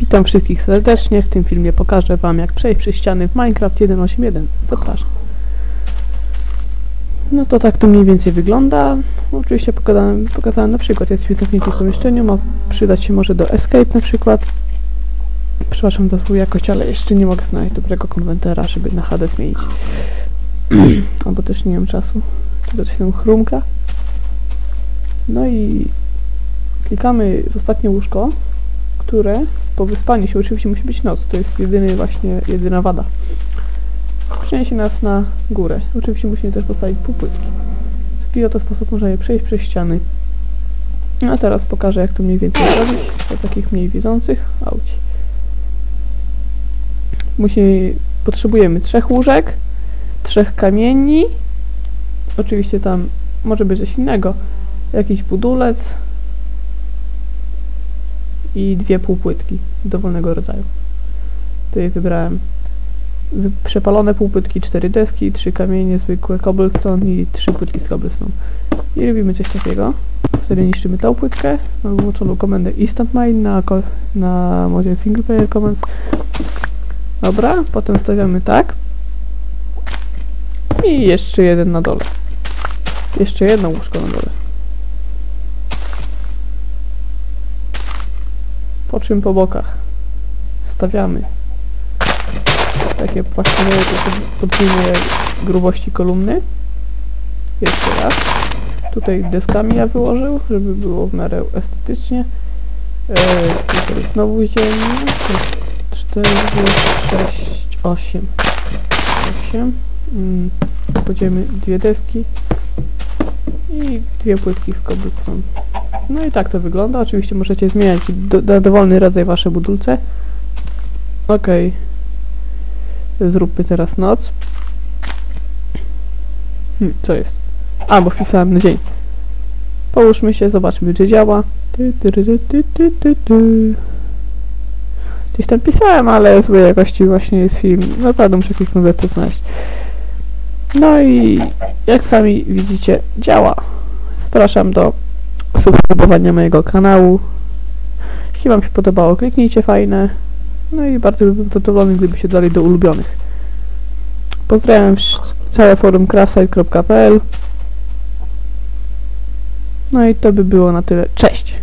Witam wszystkich serdecznie. W tym filmie pokażę Wam jak przejść przez ściany w Minecraft 1.8.1. Zapraszam. No to tak to mniej więcej wygląda. Oczywiście pokazałem, pokazałem na przykład. Jesteśmy zamknięci w pomieszczeniu, ma przydać się może do escape na przykład. Przepraszam za złą jakość, ale jeszcze nie mogę znaleźć dobrego konwentera, żeby na HD zmienić. Albo też nie mam czasu. To się chrumka. No i klikamy w ostatnie łóżko, które po wyspaniu się oczywiście musi być noc. To jest jedyny właśnie, jedyna wada. Przeniesie nas na górę. Oczywiście musimy też postawić półpłytki. W taki oto sposób możemy przejść przez ściany. No a teraz pokażę jak to mniej więcej zrobić dla takich mniej widzących. Auć. Musimy, potrzebujemy trzech łóżek, trzech kamieni. Oczywiście tam może być coś innego. Jakiś budulec, i dwie półpłytki dowolnego rodzaju. Tutaj wybrałem wy- przepalone półpłytki, cztery deski, trzy kamienie, zwykłe cobblestone i trzy płytki z cobblestone. I robimy coś takiego. Wtedy niszczymy tą płytkę, mamy włączoną komendę Instant Mine na, na modzie Single Player Commands. Dobra, potem stawiamy tak. I jeszcze jeden na dole. Jeszcze jedno łóżko na dole. Czym po bokach stawiamy takie płaszczyzny podwójne grubości kolumny. Jeszcze raz. Tutaj deskami ja wyłożył, żeby było w miarę estetycznie. E, tutaj znowu ziemia. 4, 6, 8. 8. Mm, Kładziemy dwie deski i dwie płytki z kobrycą. No i tak to wygląda. Oczywiście możecie zmieniać do, na dowolny rodzaj wasze budulce. Okej. Zróbmy teraz noc. Hmm, co jest? A, bo wpisałem na dzień. Połóżmy się, zobaczmy czy działa. Ty. Gdzieś tam pisałem, ale złej jakości właśnie jest film. Naprawdę muszę jakieś konwersje znaleźć. No i jak sami widzicie, działa. Zapraszam do subskrybowania mojego kanału. Jeśli Wam się podobało, kliknijcie fajne. No i bardzo bym zadowolony, gdyby się dali do ulubionych. Pozdrawiam całe forum craftsite.pl No i to by było na tyle. Cześć!